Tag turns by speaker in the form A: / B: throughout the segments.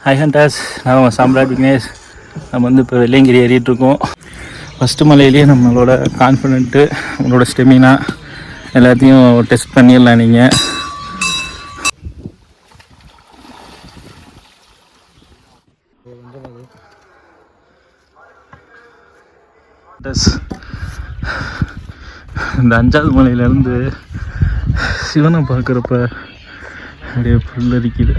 A: Hi ஹண்டாஸ் நான் சாம்ராட் விக்னேஷ். நம்ம வந்து இப்போ வெள்ளையங்கிரி ஏறிட்டு இருக்கோம் ஃபஸ்ட்டு மலையிலேயே நம்மளோட கான்ஃபிடென்ட்டு நம்மளோட ஸ்டெமினா எல்லாத்தையும் டெஸ்ட் பண்ணிடலாம் நீங்கள் இந்த அஞ்சாவது மலையிலேருந்து சிவனை பார்க்குறப்ப அப்படியே புல்லரிக்குது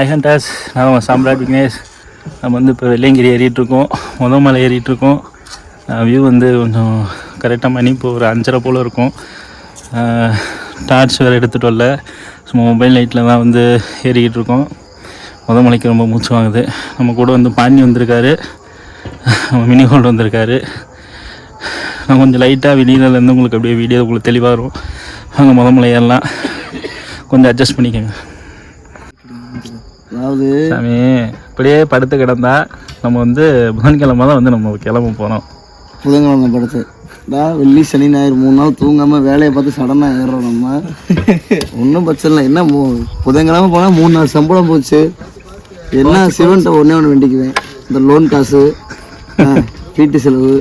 A: கேட்போம் ஹாய் ஹண்டாஸ் நான் சாம்ராட் விக்னேஷ். நம்ம வந்து இப்போ வெள்ளையங்கிரி ஏறிட்டுருக்கோம். முத மலை ஏறிட்டுருக்கோம் வியூ வந்து கொஞ்சம் கரெக்டாக மணி இப்போ ஒரு அஞ்சரை போல் இருக்கும். டார்ச் வேறு எடுத்துகிட்டு வரல. சும்மா மொபைல் லைட்டில் தான் வந்து ஏறிக்கிட்டு இருக்கோம் முத மலைக்கு ரொம்ப மூச்சு வாங்குது. நம்ம கூட வந்து பாண்டி வந்திருக்காரு. நம்ம மினி ஹோல்டு வந்திருக்காரு. நான் கொஞ்சம் லைட்டாக வெளியிலேருந்து உங்களுக்கு அப்படியே வீடியோ உங்களுக்கு தெளிவாக வரும். அங்கே முத மலை ஏறலாம். கொஞ்சம் அட்ஜஸ்ட் பண்ணிக்கோங்க.
B: அதாவது
A: சாமி இப்படியே படுத்து கிடந்தா நம்ம வந்து புதன்கிழமை தான் வந்து நம்ம கிளம்ப போகிறோம்
B: புதன்கிழமை படுத்து. நான் வெள்ளி சனி ஞாயிறு மூணு நாள் தூங்காம வேலையை பார்த்து சடனாக ஏறுறோம் நம்ம. ஒன்றும் பிரச்சனை இல்லை. என்ன புதன்கிழமை போனால் மூணு நாள் சம்பளம் போச்சு. என்ன சிவன்ட்ட ஒன்றே ஒன்று வேண்டிக்குவேன். இந்த லோன் காசு வீட்டு செலவு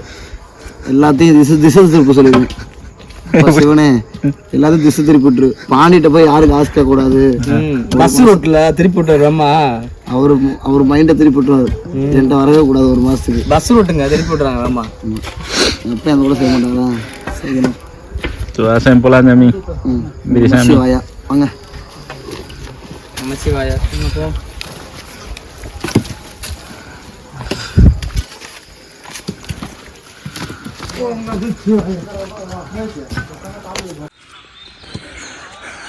B: எல்லாத்தையும் திசை திசை திருப்ப சொல்லிடுவேன். சிவனே எல்லாத்தையும் திசை திருப்பி விட்டுரு. பாண்டிட்ட போய் யாரும் காசு கேட்கக்கூடாது.
C: பஸ் ரூட்ல திருப்பி விட்டுறோமா
B: அவரு அவர் மைண்டை திருப்பி விட்டுருவாரு. என்கிட்ட வரவே கூடாது ஒரு மாசத்துக்கு.
C: பஸ் ரூட்டுங்க திருப்பி விட்டுறாங்க ஆமா.
B: எப்பயும் அந்த கூட செய்ய மாட்டாங்களா செய்யணும்.
A: வாசம் போகலாம் சாமி.
B: வாங்க.
C: நமச்சிவாயா போ.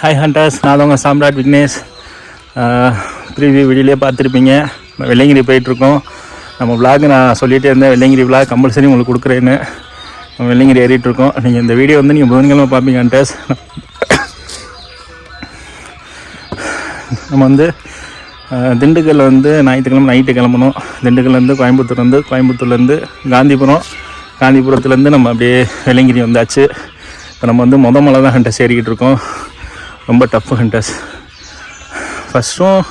A: ஹாய் ஹண்டர்ஸ் நான் உங்கள் சாம்ராட் விக்னேஷ். ப்ரீவியூ வீடியோலேயே பார்த்துருப்பீங்க. வெள்ளங்கிரி போயிட்டுருக்கோம். நம்ம விளாக் நான் சொல்லிகிட்டே இருந்தேன். வெள்ளையங்கிரி விளாக் கம்பல்சரி உங்களுக்கு கொடுக்குறேன்னு. நம்ம வெள்ளையங்கிரி ஏறிட்டுருக்கோம். நீங்கள் இந்த வீடியோ வந்து நீங்கள் புதன்கிழமை பார்ப்பீங்க ஹண்டர்ஸ் நம்ம வந்து திண்டுக்கல்லில் வந்து ஞாயிற்றுக்கிழமை நைட்டு கிளம்பணும். திண்டுக்கல்லேருந்து கோயம்புத்தூர்லேருந்து கோயம்புத்தூர்லேருந்து காந்திபுரம். காந்திபுரத்துலேருந்து நம்ம அப்படியே வெள்ளையங்கிரி வந்தாச்சு. இப்போ நம்ம வந்து மொத மலை தான் ஹண்டர்ஸ் ஏறிக்கிட்டு இருக்கோம். ரொம்ப டஃப் ஹண்டர்ஸ் ஃபஸ்ட்டும்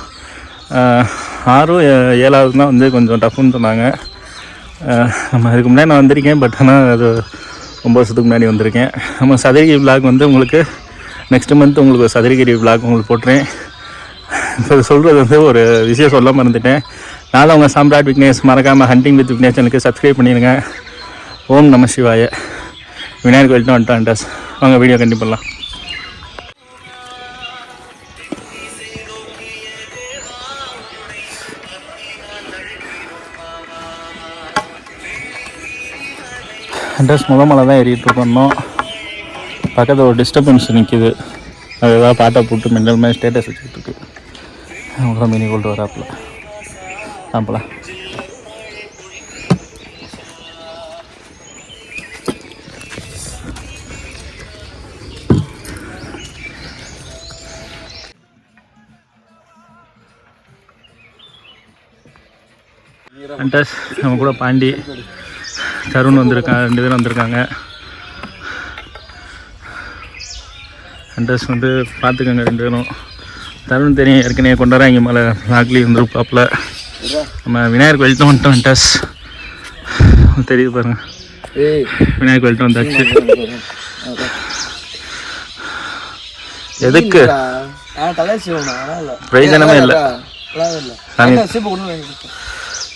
A: ஆறும் ஏ- ஏழாவது தான் வந்து கொஞ்சம் டஃப்னு சொன்னாங்க. நம்ம அதுக்கு முன்னாடி நான் வந்திருக்கேன் பட் ஆனால் அது ரொம்ப வருஷத்துக்கு முன்னாடி வந்திருக்கேன். நம்ம சதுரகிரி விளாக் வந்து உங்களுக்கு நெக்ஸ்ட் மந்த் உங்களுக்கு ஒரு சதுரகிரி விளாக் உங்களுக்கு போட்டுறேன். இப்போ சொல்கிறது வந்து ஒரு விஷயம் சொல்ல மறந்துட்டேன் நான் உங்கள் சாம்ராட் விக்னேஷ் மறக்காமல் ஹண்டிங் வித் விக்னேஷ் எனக்கு சப்ஸ்கிரைப் பண்ணிடுங்க. ஓம் நம சிவாய. விநாயகர் கோயில்ட்டு வந்துட்டோம் ஹண்டர்ஸ் வாங்க வீடியோ கண்டிப்பாக அட்ரஸ் முத மலை தான் ஏறிட்டு இருக்கோம் பக்கத்தில் ஒரு டிஸ்டர்பன்ஸ் நிற்கிது அது ஏதாவது பாட்டை போட்டு மின்னல் மாதிரி ஸ்டேட்டஸ் வச்சுக்கிட்டு இருக்கு. அவங்க மினி கொண்டு வராப்புல. ஆப்பலாம் அண்டஸ் நம்ம கூட பாண்டி தருண் வந்திருக்காங்க ரெண்டு பேரும் வந்திருக்காங்க. அண்டஸ் வந்து பார்த்துக்கோங்க ரெண்டு பேரும். தருண் தெரியும் ஏற்கனவே கொண்டாடுறாங்க மேலே நாக்லி வந்துருப்பாப்புல. நம்ம விநாயகர் கோயில் தான் வந்துட்டோம் அண்டஸ் தெரியுது பாருங்க.
B: ஏய்.
A: விநாயகர் கோயில் வந்தாச்சு. எதுக்கு? பிரயோஜனமே இல்லை. சாமி.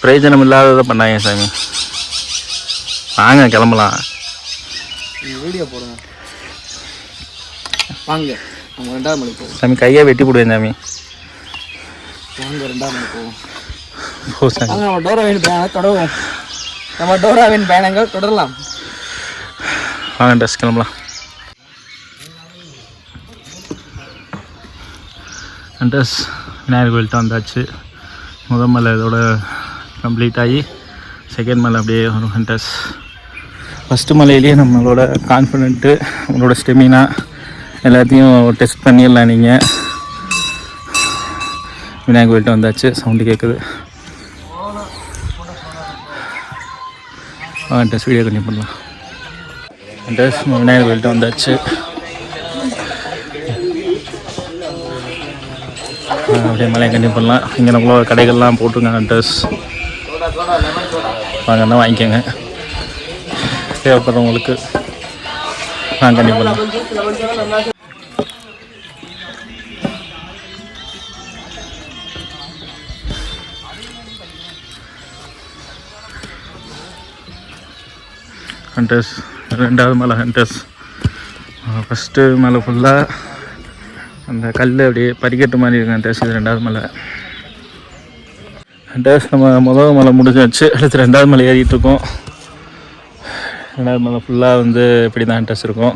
A: பிரயோஜனம் இல்லாததை பண்ணாங்க சாமி. வாங்க கிளம்பலாம்.
C: வீடியோ போடுங்க. வாங்க நம்ம ரெண்டாவது மணி போவோம்.
A: சாமி கையை வெட்டி போடுவேன் சாமி.
C: வாங்க ரெண்டாவது மணி போவோம்.
A: ஓ சாமி.
C: நம்ம டோராவின் பயணம் தொடருவோம். நம்ம டோராவின் பயணங்கள் தொடரலாம்.
A: வாங்க ட்ரெஸ் கிளம்பலாம். ட்ரெஸ் விநாயகர் கோயில்கிட்ட வந்தாச்சு. முதல் மலை இதோட கம்ப்ளீட் ஆகி செகண்ட் மலை அப்படியே வரும் ட்ரெஸ் ஃபஸ்ட்டு மலையிலேயே நம்மளோட கான்ஃபிடென்ட்டு நம்மளோட ஸ்டெமினா எல்லாத்தையும் டெஸ்ட் பண்ணிடலாம் நீங்கள் விநாயகர் கோயில்கிட்ட வந்தாச்சு சவுண்டு கேட்குது டெஸ்ட் வீடியோ கண்டிப்பாக பண்ணலாம். டெஸ்ட் விநாயகர் கோயில்கிட்ட வந்தாச்சு. அப்படியே மலையை கண்டிப்பாக பண்ணலாம். இங்கே நம்மளோட கடைகள்லாம் போட்டிருக்காங்க ட்ரெஸ் வாங்கன்னா வாங்கிக்கோங்க. தேவைப்படுறவங்களுக்கு நான் கண்டிப்பாக ஹண்டர்ஸ் ரெண்டாவது மலை ஹண்டர்ஸ் ஃபஸ்ட்டு மலை ஃபுல்லாக அந்த கல் அப்படியே பறிக்கட்டு மாதிரி இருக்கும் ஹண்டர்ஸ் இது ரெண்டாவது மலை. ஹண்டர்ஸ் நம்ம முதல் மலை முடிஞ்சாச்சு. அடுத்து ரெண்டாவது மலை ஏறிட்டு இருக்கோம். ரெண்டாவது மலை ஃபுல்லாக வந்து இப்படி தான் ஹண்டர்ஸ் இருக்கும்.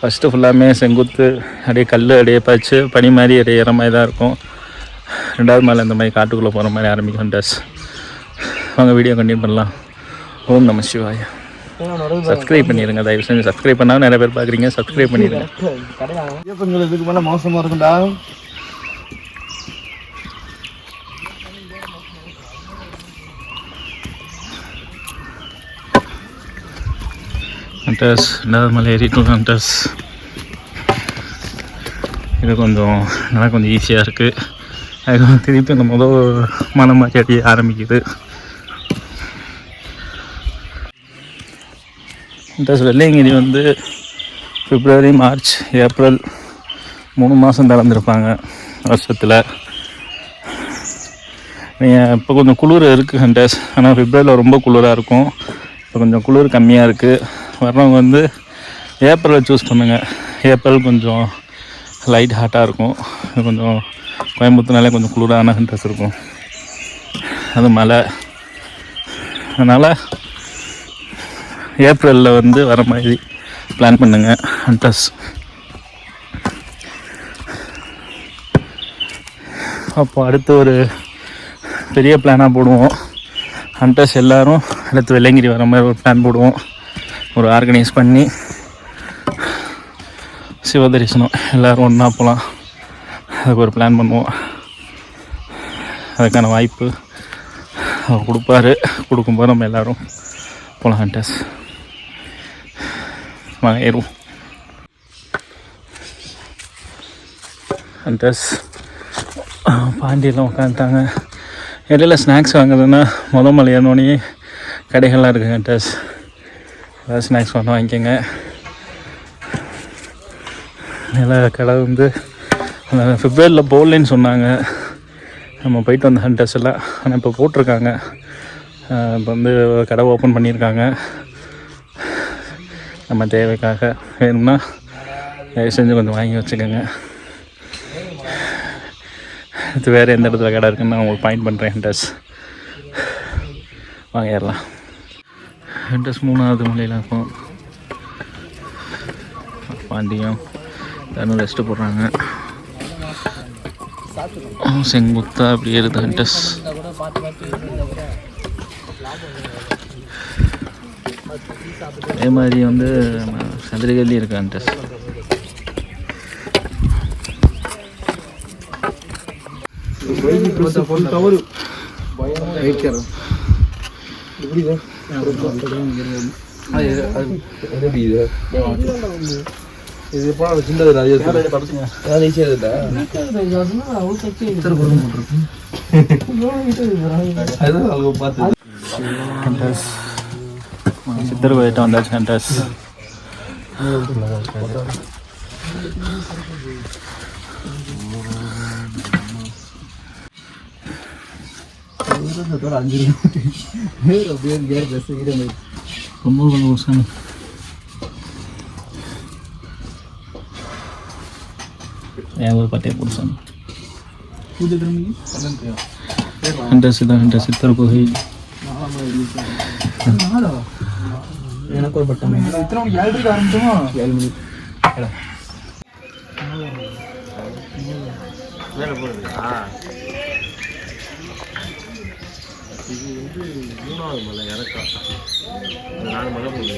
A: ஃபஸ்ட்டு ஃபுல்லாமே செங்குத்து அப்படியே கல் அப்படியே பறிச்சு பனி மாதிரி அப்படியே ஏற மாதிரி தான் இருக்கும். ரெண்டாவது மலை இந்த மாதிரி காட்டுக்குள்ளே போகிற மாதிரி ஆரம்பிக்கும் ஹண்டர்ஸ் வாங்க வீடியோ கண்டினியூ பண்ணலாம். ஓம் நம சிவாயா. சப்ஸ்கிரைப் பண்ணிடுங்க. தயவு செஞ்சு சப்ஸ்கிரைப் பண்ணாலும் நிறைய பேர் பார்க்குறீங்க. சப்ஸ்கிரைப் பண்ணிடுங்க.
B: ஐயப்பங்கள் இதுக்கு மேலே மோசமாக இருக்கும்டா.
A: ஹண்டர்ஸ் ரெண்டாவது ஏறி டூ ஹண்டர்ஸ் இது கொஞ்சம் நல்லா கொஞ்சம் ஈஸியாக இருக்குது அதுக்கப்புறம் திருப்பி அந்த முதல் மலை மாதிரி அடிய ஆரம்பிக்குது. ஹண்டர்ஸ் வெள்ளையங்கிரி வந்து பிப்ரவரி மார்ச் ஏப்ரல் மூணு மாதம் திறந்துருப்பாங்க வருஷத்தில். நீங்கள் இப்போ கொஞ்சம் குளிர் இருக்குது ஹண்டர்ஸ் ஆனால் பிப்ரவரியில் ரொம்ப குளிராக இருக்கும். இப்போ கொஞ்சம் குளிர் கம்மியாக இருக்குது வர்றவங்க வந்து ஏப்ரலை சூஸ் பண்ணுங்கள் ஏப்ரல் கொஞ்சம் லைட் ஹாட்டாக இருக்கும். கொஞ்சம் கோயம்புத்தூர்னாலே கொஞ்சம் குளிரான ஹண்டர்ஸ் இருக்கும். அது மழை அதனால் ஏப்ரலில் வந்து வர மாதிரி பிளான் பண்ணுங்கள் ஹண்டர்ஸ் அப்போ அடுத்து ஒரு பெரிய பிளானாக போடுவோம். ஹண்டர்ஸ் எல்லாரும் அடுத்து வெள்ளங்கிரி வர மாதிரி ஒரு பிளான் போடுவோம். ஒரு ஆர்கனைஸ் பண்ணி சிவ தரிசனம் எல்லோரும் ஒன்றா போகலாம் அதுக்கு ஒரு பிளான் பண்ணுவோம். அதுக்கான வாய்ப்பு அவர் கொடுப்பாரு. கொடுக்கும்போது நம்ம எல்லோரும் போகலாம் ஹண்டர்ஸ் வாங்க ஏறுவோம். ஹண்டர்ஸ் பாண்டியெல்லாம் உட்காந்துட்டாங்க. இடையில ஸ்நாக்ஸ் வாங்குறதுன்னா முத மலை ஏறினோடனே கடைகள்லாம் இருக்குது ஹண்டர்ஸ் ஏதாவது ஸ்நாக்ஸ் வேணால் வாங்கிக்கோங்க நில கடை வந்து ஃபிப்ரவரியில் போடலன்னு சொன்னாங்க. நம்ம போயிட்டு வந்த ஹண்டர்ஸ் எல்லாம். ஆனால் இப்போ போட்டிருக்காங்க. இப்போ வந்து கடை ஓப்பன் பண்ணியிருக்காங்க. நம்ம தேவைக்காக வேணும்னா தயவு செஞ்சு கொஞ்சம் வாங்கி வச்சுக்கோங்க. இது வேறு எந்த இடத்துல கடை இருக்குன்னு நான் உங்களுக்கு பாயிண்ட் பண்ணுறேன் ஹண்டர்ஸ் வாங்கிடலாம். ஹண்டர்ஸ் மூணாவது மலையில் இருக்கும் பாண்டியம் எல்லாரும் ரெஸ்ட்டு போடுறாங்க செங்குத்தா அப்படி ஏறுது ஹண்டர்ஸ் அதே மாதிரி வந்து சதுரகல்லி இருக்கு ஹண்டர்ஸ் ஹண்டர்ஸ் சித்தர் போயிட்டு வந்தாச்சு ஹண்டர்ஸ் ரொம்ப கொஞ்சம் சாமி ஏன் ஒரு பட்டையை போடு சாமி ஹண்டர்ஸ் தான் ஹண்டர் சித்தர் குகை
C: எனக்கு ஒரு பட்டம் இத்தனை மணிக்கு ஏழரைக்கு ஆரம்பிச்சோமா ஏழு மணி
D: இது வந்து மூணாவது மலை இறக்கம் அது நாலு மலை போகுது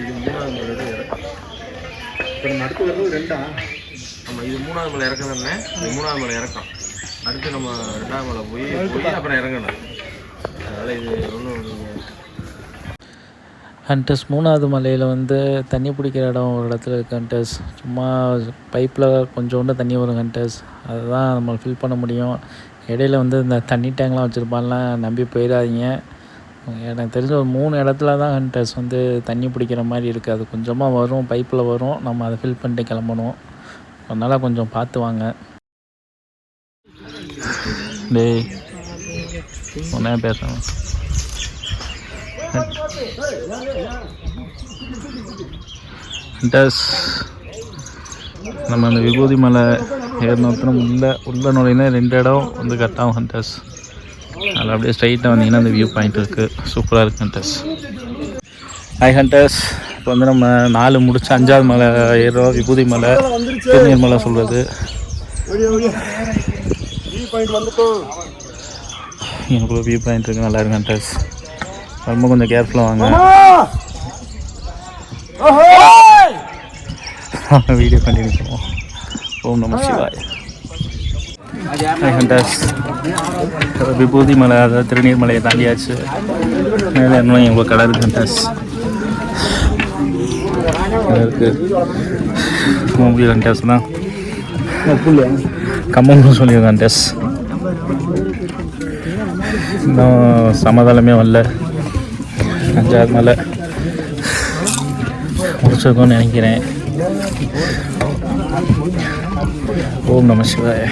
D: இது மூணாவது மலையோட இறக்கம்
C: இப்போ நம்ம அடுத்து வர்றது ரெண்டா?
D: ஆமாம் இது மூணாவது மலை இறக்கம் தானே? இது மூணாவது மலை இறக்கம். அடுத்து நம்ம ரெண்டாவது மலை போய் போய் அப்புறம் இறங்கணும். அதனால் இது ஒன்றும்
E: ஹண்டர்ஸ் மூணாவது மலையில் வந்து தண்ணி பிடிக்கிற இடம் ஒரு இடத்துல இருக்குது ஹண்டர்ஸ் சும்மா பைப்பில் கொஞ்சோண்டு தண்ணி வரும் ஹண்டர்ஸ் அதுதான் நம்ம ஃபில் பண்ண முடியும். இடையில வந்து இந்த தண்ணி டேங்க்லாம் வச்சுருப்பான்லாம் நம்பி போயிடாதீங்க எனக்கு தெரிஞ்ச ஒரு மூணு இடத்துல தான் ஹண்டர்ஸ் வந்து தண்ணி பிடிக்கிற மாதிரி இருக்குது அது கொஞ்சமாக வரும் பைப்பில் வரும். நம்ம அதை ஃபில் பண்ணிட்டு கிளம்பணும். அதனால் கொஞ்சம் பார்த்து வாங்க.
A: டேய் ஒன்றே பேசணும் ஹண்டர்ஸ் நம்ம அந்த விபூதி மலை ஏறினோத்தனம் உள்ள உள்ள நுழையினா ரெண்டு இடம் வந்து கட் ஆகும் ஹண்டர்ஸ். அதில் அப்படியே ஸ்ட்ரைட்டாக வந்தீங்கன்னா அந்த வியூ பாயிண்ட் இருக்குது சூப்பராக இருக்குது ஹண்டர்ஸ். Hi hunters. இப்போ வந்து நம்ம நாலு முடிச்சு அஞ்சாவது மலை ஏறுறோம். விபூதி மலை திருநீர் மலை சொல்கிறது எனக்குள்ள வியூ பாயிண்ட் இருக்குது நல்லா இருக்கு ஹண்டர்ஸ். ரொம்ப கொஞ்சம் கேர்ஃபுல்லாக வாங்க. வீடியோ கண்டினியூ பண்ணுவோம். ஓம் நம சிவாய் விபூதி மலை அதாவது திருநீர் மலையை தாண்டியாச்சு. மேலே இன்னும் எங்களுக்கு கடை இருக்கு ஹண்டர்ஸ் இருக்கு? கம்மங்குடி ஹண்டர்ஸ் தான். கம்மங்குடி சொல்லியிருக்கேன் ஹண்டர்ஸ் இன்னும் சமாதானமே வரல. அஞ்சாவது மலை. முடிச்சிருக்கோன்னு நினைக்கிறேன். ஓம் நம சிவாய.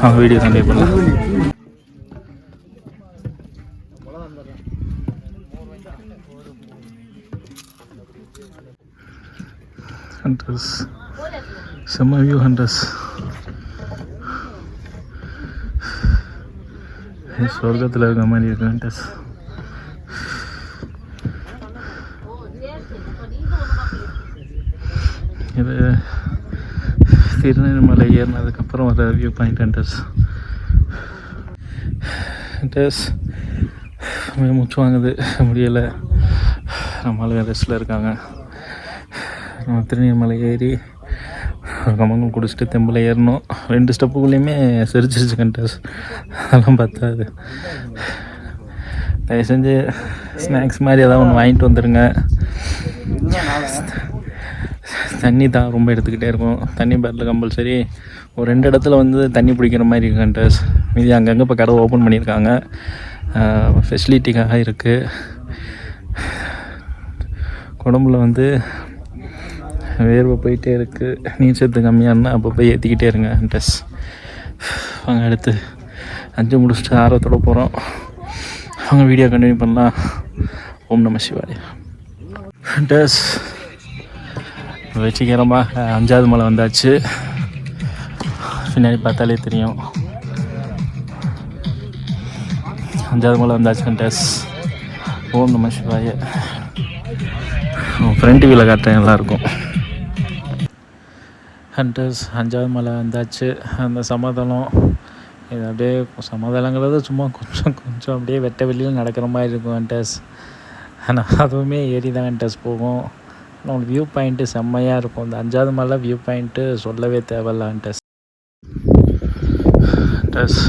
A: அவங்க வீடியோ கண்டிப்பாக பண்ணலாம். ஹண்ட்ரஸ் செம்ம வியூ ஹண்ட்ரஸ் சொர்க்கத்தில் இருக்க மாதிரி இருக்கு ஹண்ட்ரஸ் இது திருநெல்வேலி ஏறினதுக்கப்புறம் வர வியூ பாயிண்ட் அண்டர்ஸ் டஸ் மூச்சு வாங்குது. முடியலை. நம்மளும் ரெஸ்ட்டில் இருக்காங்க. நம்ம திருநெல்வேலி ஏறி கமங்கம் குடிச்சிட்டு தெம்பில் ஏறணும். ரெண்டு ஸ்டெப்புக்குள்ளேயுமே சிரிச்சிருச்சு கண்டஸ் அதெல்லாம் பத்தாது. தயவு செஞ்சு ஸ்நாக்ஸ் மாதிரி ஏதாவது ஒன்று வாங்கிட்டு வந்துடுங்க தண்ணி தான் ரொம்ப எடுத்துக்கிட்டே இருக்கும். தண்ணி பேட்டில் கம்பல்சரி ஒரு ரெண்டு இடத்துல வந்து தண்ணி பிடிக்கிற மாதிரி இருக்கு கண்டர்ஸ் மீதி அங்கங்கே இப்போ கடை ஓப்பன் பண்ணியிருக்காங்க. ஃபெசிலிட்டிக்காக இருக்குது உடம்புல வந்து வேர்வை போயிட்டே இருக்குது நீர் சத்து கம்மியானா போய் ஏற்றிக்கிட்டே இருங்க ட்ரெஸ் வாங்க அடுத்து அஞ்சு முடிச்சுட்டு ஆர்வத்தோட போகிறோம் அவங்க வீடியோ கண்டினியூ பண்ணலாம். ஓம் நம சிவாய். ட்ரெஸ் வெற்றிகரமாக அஞ்சாவது மலை வந்தாச்சு. பின்னாடி பார்த்தாலே தெரியும். அஞ்சாவது மலை வந்தாச்சு ட்ரெஸ் ஓம் நம சிவாய. ஃப்ரண்ட் வியூவில் காட்டுறேன் நல்லாயிருக்கும்
E: ஹண்டர்ஸ் அஞ்சாவது மலை வந்தாச்சு. அந்த சமாதானம் இது அப்படியே சமாதானங்கிறது சும்மா கொஞ்சம் கொஞ்சம் அப்படியே வெட்ட வெளியில் நடக்கிற மாதிரி இருக்கும் ஹண்டர்ஸ் ஆனால் அதுவுமே ஏறி தான் ஹண்டர்ஸ் போகும். நம்மளுக்கு வியூ பாயிண்ட்டு செம்மையாக இருக்கும். இந்த அஞ்சாவது மலை வியூ பாயிண்ட்டு சொல்லவே தேவையில்லான்ட்டு
A: டஸ்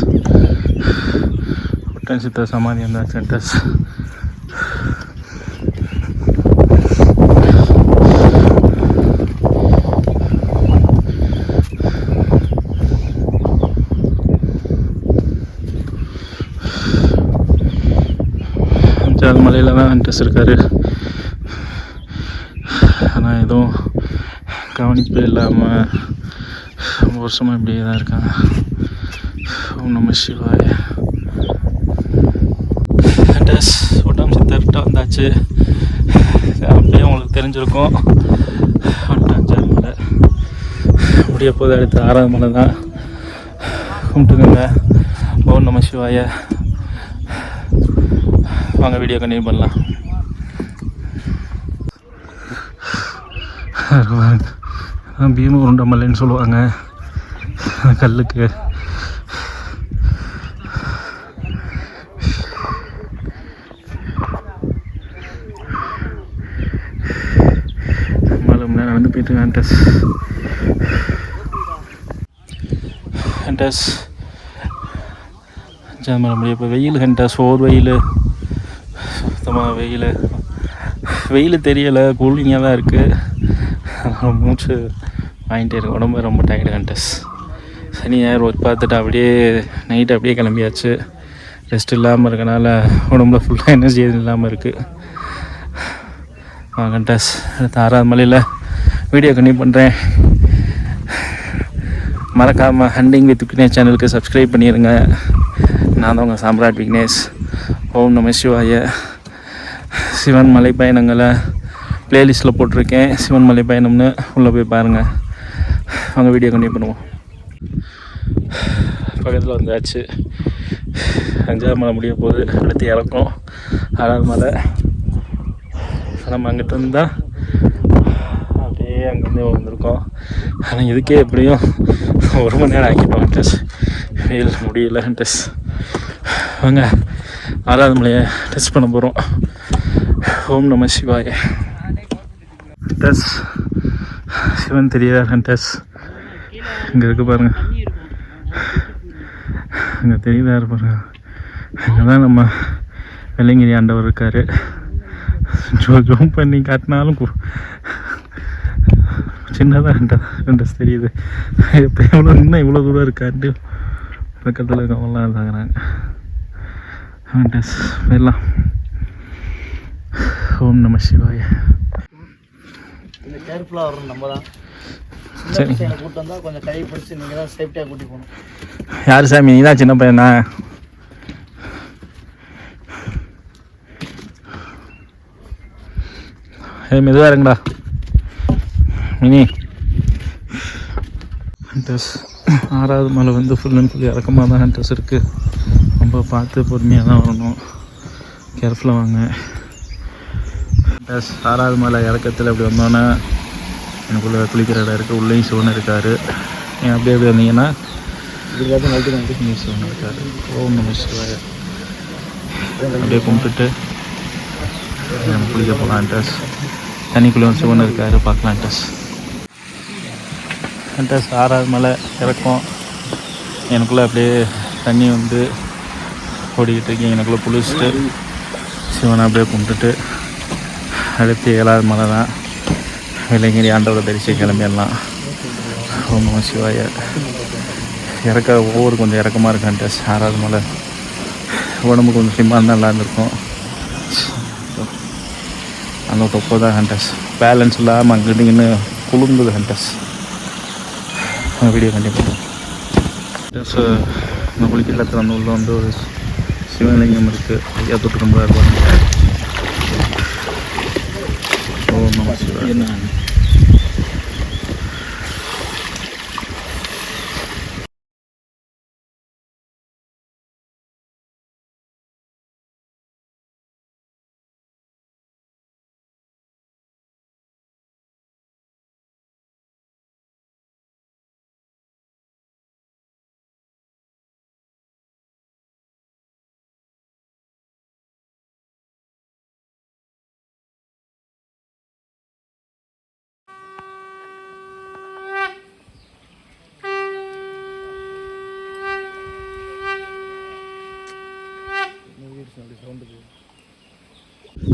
A: ஒட்டன் சித்த சமாதி டஸ் அஞ்சாவது மலையில் தான் இன்ட்ரெஸ்ட் இருக்காரு எதுவும் கவனிப்பு இல்லாமல் ரொம்ப வருஷமாக இப்படியே தான் இருக்காங்க. ஓம் நம சிவாய. டஸ் ஒட்டாம் சித்தர்கிட்ட வந்தாச்சு அப்படியே உங்களுக்கு தெரிஞ்சிருக்கும். ஒட்டாஞ்சாறு மலை முடிய போது அடுத்து ஆறாவது மலை தான். கும்பிட்டுக்கோங்க. ஓம் நம்ம சிவாய. வாங்க வீடியோ கண்டினியூ பண்ணலாம். இருக்குதான் பீம உருண்டை சொல்லுவாங்க. கல்லுக்கு. நடந்து போயிட்டு வேண்டஸ் ஹண்டஸ் ஜனமரம் இப்போ வெயில் ஹண்டஸ் ஓர் வெயில். சுத்தமாக வெயில். வெயில் தெரியலை கூலிங்காக தான் இருக்குது மூச்சு வாங்கிட்டே இருக்கு உடம்பு ரொம்ப டயர்டு கண்டஸ் சனி ஞாயிறு ஒர்க் பார்த்துட்டு அப்படியே நைட் அப்படியே கிளம்பியாச்சு. ரெஸ்ட் இல்லாமல் இருக்கனால உடம்புல ஃபுல்லாக எனர்ஜி இல்லாமல் இருக்குது கண்டஸ் அடுத்த ஆறாவது மலையில் வீடியோ கண்டினியூ பண்ணுறேன் மறக்காமல் ஹண்டிங் வித் விக்னேஷ் சேனலுக்கு சப்ஸ்கிரைப் பண்ணிடுங்க நான் தான் உங்கள் சாம்ராட் விக்னேஷ். ஓம் நம சிவாய. சிவன் மலை பயணங்களை ப்ளேலிஸ்ட்டில் போட்டிருக்கேன். சிவன் மலை பயணம்னு. உள்ளே போய் பாருங்கள் அங்கே வீடியோ கண்டினியூ பண்ணுவோம். பக்கத்தில் வந்தாச்சு. அஞ்சாவது மலை முடிய போகுது. அடுத்து இறக்கும். ஆறாவது மலை. நம்ம அங்கிட்ட இருந்தால் அப்படியே அங்கேருந்து வந்திருக்கோம். ஆனால் இதுக்கே எப்படியும் ஒரு மணி நேரம் ஆக்கிட்டோம் டெஸ்ட் வெயில் முடியல டெஸ்ட் வாங்க ஆறாவது மலையை டெஸ்ட் பண்ண போகிறோம் ஓம் நம சிவாய. டெஸ் சிவன் தெரியாத டெஸ் இங்கே இருக்கு பாருங்க அங்கே தெரியுதா பாருங்க அங்கே தான் நம்ம வெள்ளங்கிரி ஆண்டவர் இருக்கார் ஜோ ஜோம் பண்ணி காட்டினாலும் சின்னதாக ரெண்டஸ் தெரியுது இப்போ எவ்வளோ இன்னும் இவ்வளோ தூரம் இருக்காண்டு பக்கத்தில் இருக்கவங்களாம் இருந்தாங்கிறாங்க ரெண்டஸ் போயிடலாம் ஓம் நம சிவாய
B: கேர்ஃபுல்லாக வரணும் நம்ம தான் சின்ன
A: சரி.
B: கூட்டு வந்தால் கொஞ்சம் கை பிடிச்சி நீங்கள் தான் சேஃப்டியாக கூட்டி போகணும்.
A: யார் சாமி? நீ தான் சின்ன பையனா ஏ மெதுவாக இருங்கடா. மினி. ஹண்டர்ஸ் ஆறாவது மலை வந்து ஃபுல் அண்ட் ஃபுல் இறக்கமாக தான் ஹண்டர்ஸ் இருக்குது ரொம்ப பார்த்து பொறுமையாக தான் வரணும். கேர்ஃபுல்லாக வாங்க. ஹண்டர்ஸ் ஆறாவது மலை இறக்கத்தில் அப்படி வந்தோன்னே எனக்குள்ளே குளிக்கிற இடம் இருக்குது உள்ளேயும் சிவன் இருக்கார். நீங்கள் அப்படியே அப்படி வந்தீங்கன்னா
B: இதுக்காக நைட்டு வந்து
A: நீ சிவன் இருக்காரு. ஓம் நம சிவாய அப்படியே கும்பிட்டுட்டு நம்ம குளிக்க போகலாம் டஸ் தண்ணிக்குள்ளே சிவன் இருக்காரு பார்க்கலாம் டஸ் டஸ் ஆறாவது மலை இறக்கும். எனக்குள்ளே அப்படியே தண்ணி வந்து ஓடிக்கிட்டு இருக்கீங்க எனக்குள்ளே குளிச்சுட்டு சிவனை அப்படியே கும்பிட்டுட்டு அடுத்து ஏழாவது மலை தான் இளைஞர் ஆண்டவரை தரிசி கிளம்பிடலாம். ஓம் நம சிவாய. இறக்க ஒவ்வொரு கொஞ்சம் இறக்கமாக இருக்கான்ட்டு டெஸ்ட் ஆறாவது மலை. உடம்பு கொஞ்சம் சிம்மாக இருந்தால் நல்லா இருந்திருக்கும் அந்த தொப்பை தான் ஹண்டஸ் பேலன்ஸ் இல்லாமல் அங்கிட்டு இங்கிட்டு குளுங்குது ஹண்டஸ் வீடியோ கண்டிப்பாக ஸோ இந்த குளிக்கலத்தில் அந்த உள்ள வந்து ஒரு சிவலிங்கம் இருக்குது ஐயா தொட்டு ரொம்ப பாருங்க ஓ நம சிவாய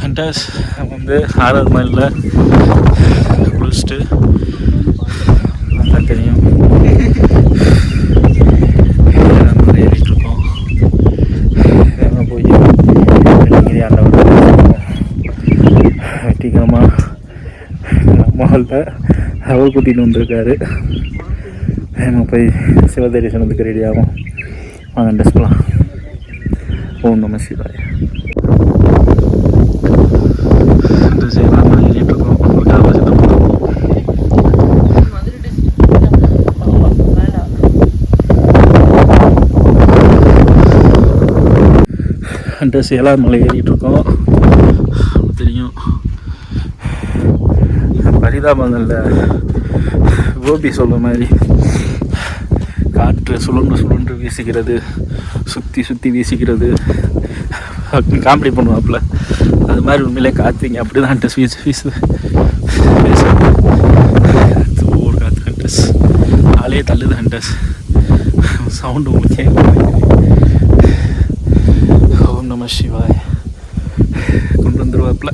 A: என்ன வந்து ஆறாவது மைலில் குளிச்சுட்டு நல்லா தெரியும். ஏழாவது மலை போய் வெள்ளங்கிரி ஆண்டவர் வெட்டிக்கிழமாக நம்மளில் அவர் கூட்டிகிட்டு வந்திருக்காரு. வேகமாக போய் சிவ தரிசனத்துக்கு ரெடி ஆகும் வாங்க டெஸ்ட் போகலாம் ஓம் நம சிவாய இந்த செய்யலாம் ஏறிட்டு இருக்கோம் ஒரு காலத்தில் ட்ரெஸ் ஏழாவது மலை ஏறிட்டுருக்கோம். தெரியும். பரிதாபங்களில் கோபி சொல்கிற மாதிரி காற்று சுழன்று சுழன்று வீசுகிறது சுற்றி சுற்றி வீசுகிறது காமெடி பண்ணுவாப்புல. அது மாதிரி உண்மையிலே காத்துங்க அப்படி தான் ட்ரெஸ் வீசு வீசு. வீசு தலையே தள்ளுது ஹண்டர்ஸ் சவுண்டு உங்களுக்கு நம சிவாய் கொண்டு வந்துருவாப்புல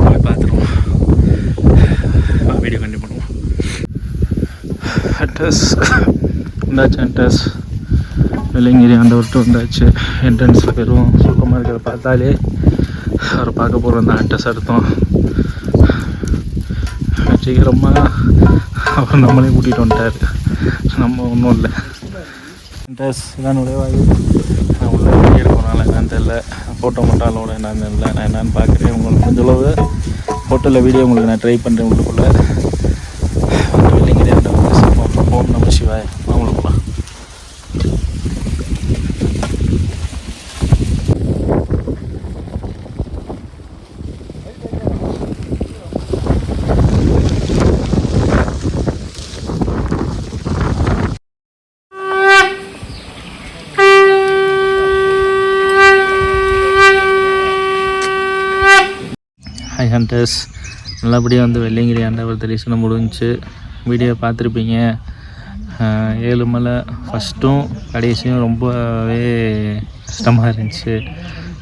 A: போய் பார்த்துருவோம் வீடியோ கண்டிப்பாக பண்ணுவோம் ஹண்டர்ஸ் வந்தாச்சு ஹண்டர்ஸ் வெள்ளைங்கிரி ஆண்டவர்கிட்ட வந்தாச்சு என்ட்ரன்ஸில் வெறும் சுத்தமாக இருக்கிறத பார்த்தாலே அவரை பார்க்க போகிற அந்த ஹண்டர்ஸ் அர்த்தம் வெற்றிகரமாக அவர் நம்மளே கூட்டிகிட்டு வந்துட்டார் நம்ம ஒன்றும் இல்லை ஹண்டர்ஸ் இதான் நுழைவாயு நான் உள்ள அதனால் என்னன்னு தெரில ஃபோட்டோ மட்டும் அளவோட என்னன்னு தெரியல. நான் என்னென்னு பார்க்குறேன். உங்களுக்கு கொஞ்சளவு ஃபோட்டோவில் வீடியோ உங்களுக்கு நான் ட்ரை பண்ணுறேன் உள்ளுக்குள்ளே. வந்து வெள்ளைங்கிரி ஓம் நம சிவாய் அவங்களுக்கு போகலாம் ஹாய் நல்லபடியாக வந்து வெள்ளிங்கிரி ஆண்டவர் தரிசனம் முடிஞ்சு வீடியோ பார்த்துருப்பீங்க. ஏழு மலை ஃபஸ்ட்டும் கடைசியும் ரொம்பவே கஷ்டமாக இருந்துச்சு.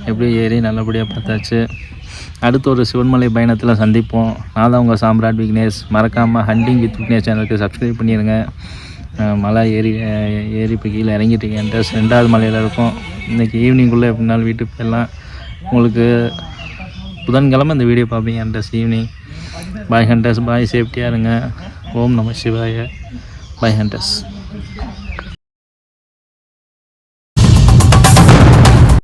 A: எப்படியும் ஏறி நல்லபடியாக பார்த்தாச்சு. அடுத்த ஒரு சிவன்மலை பயணத்தில் சந்திப்போம். நான் தான் உங்கள் சாம்ராட் விக்னேஷ். மறக்காமல் ஹண்டிங் வித் விக்னேஷ் சேனலுக்கு சப்ஸ்கிரைப் பண்ணிடுங்க மலை ஏறி ஏறி இப்போ கீழே இறங்கிட்டீங்க. ரெண்டாவது மலையில் இருக்கும். இன்றைக்கி ஈவினிங்குள்ளே எப்படினாலும் வீட்டுக்கு போயிடலாம். உங்களுக்கு புதன்கிழமை இந்த வீடியோ பார்ப்பீங்க. Hunters evening bye hunters bye சேஃப்டியாக இருங்க. ஓம் நம சிவாய. பாய் ஹண்டர்ஸ்